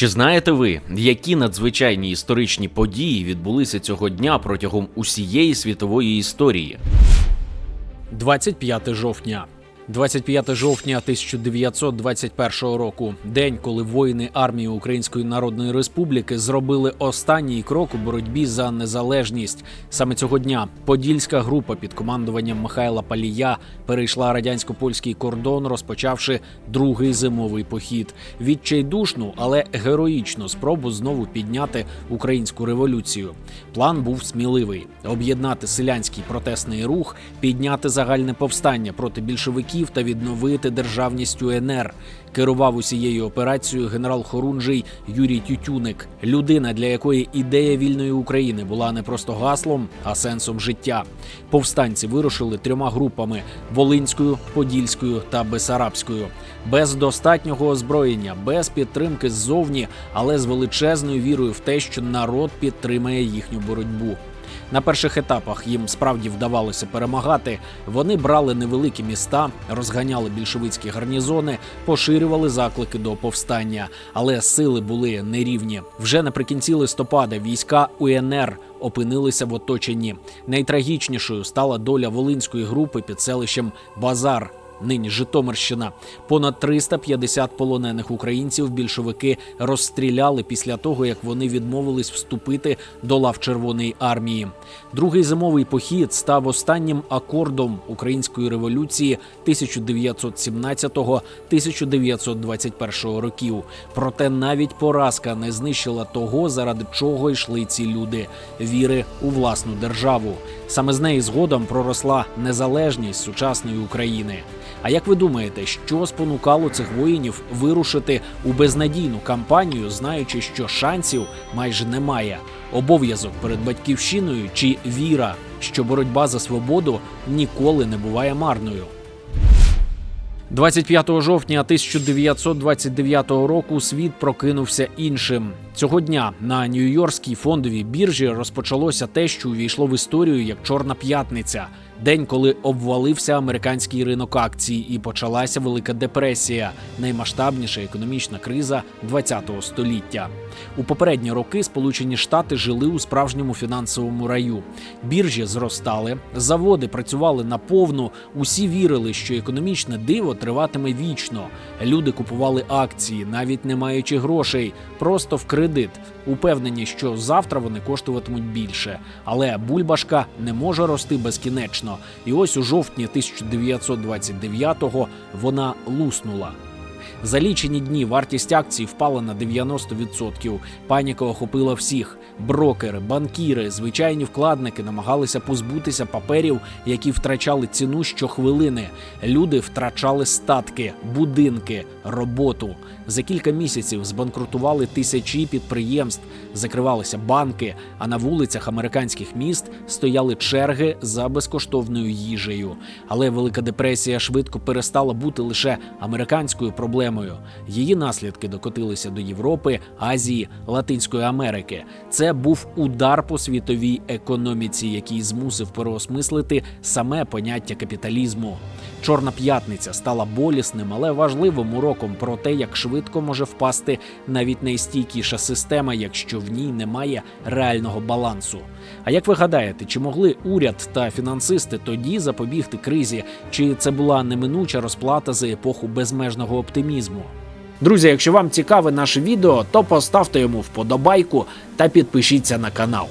Чи знаєте ви, які надзвичайні історичні події відбулися цього дня протягом усієї світової історії? 25 жовтня. 25 жовтня 1921 року, день, коли воїни армії Української Народної Республіки зробили останній крок у боротьбі за незалежність. Саме цього дня подільська група під командуванням Михайла Палія перейшла радянсько-польський кордон, розпочавши другий зимовий похід. Відчайдушну, але героїчну спробу знову підняти українську революцію. План був сміливий: об'єднати селянський протестний рух, підняти загальне повстання проти більшовиків та відновити державність УНР. Керував усією операцією генерал Хорунжий Юрій Тютюник, людина, для якої ідея вільної України була не просто гаслом, а сенсом життя. Повстанці вирушили трьома групами: Волинською, Подільською та Бесарабською, без достатнього озброєння, без підтримки ззовні, але з величезною вірою в те, що народ підтримає їхню боротьбу. На перших етапах їм справді вдавалося перемагати. Вони брали невеликі міста, розганяли більшовицькі гарнізони, поширювали заклики до повстання, але сили були нерівні. Вже наприкінці листопада війська УНР опинилися в оточенні. Найтрагічнішою стала доля волинської групи під селищем Базар. Нині Житомирщина. Понад 350 полонених українців більшовики розстріляли після того, як вони відмовились вступити до лав Червоної армії. Другий зимовий похід став останнім акордом української революції 1917-1921 років. Проте навіть поразка не знищила того, заради чого йшли ці люди віри у власну державу. Саме з неї згодом проросла незалежність сучасної України. А як ви думаєте, що спонукало цих воїнів вирушити у безнадійну кампанію, знаючи, що шансів майже немає? Обов'язок перед батьківщиною чи віра, що боротьба за свободу ніколи не буває марною? 25 жовтня 1929 року світ прокинувся іншим. Цього дня на Нью-Йоркській фондовій біржі розпочалося те, що увійшло в історію як Чорна п'ятниця. День, коли обвалився американський ринок акцій і почалася Велика депресія, наймасштабніша економічна криза ХХ століття. У попередні роки Сполучені Штати жили у справжньому фінансовому раю. Біржі зростали, заводи працювали наповну. Усі вірили, що економічне диво триватиме вічно. Люди купували акції, навіть не маючи грошей, просто в кредит, упевнені, що завтра вони коштуватимуть більше. Але бульбашка не може рости безкінечно. І ось у жовтні 1929-го вона луснула. За лічені дні вартість акцій впала на 90%. Паніка охопила всіх. Брокери, банкіри, звичайні вкладники намагалися позбутися паперів, які втрачали ціну щохвилини. Люди втрачали статки, будинки, роботу. За кілька місяців збанкрутували тисячі підприємств, закривалися банки. А на вулицях американських міст стояли черги за безкоштовною їжею. Але Велика депресія швидко перестала бути лише американською проблемою. Її наслідки докотилися до Європи, Азії, Латинської Америки. Це був удар по світовій економіці, який змусив переосмислити саме поняття капіталізму. Чорна п'ятниця стала болісним, але важливим уроком про те, як швидко може впасти навіть найстійкіша система, якщо в ній немає реального балансу. А як ви гадаєте, чи могли уряд та фінансисти тоді запобігти кризі, чи це була неминуча розплата за епоху безмежного оптимізму? Друзі, якщо вам цікаве наше відео, то поставте йому вподобайку та підпишіться на канал.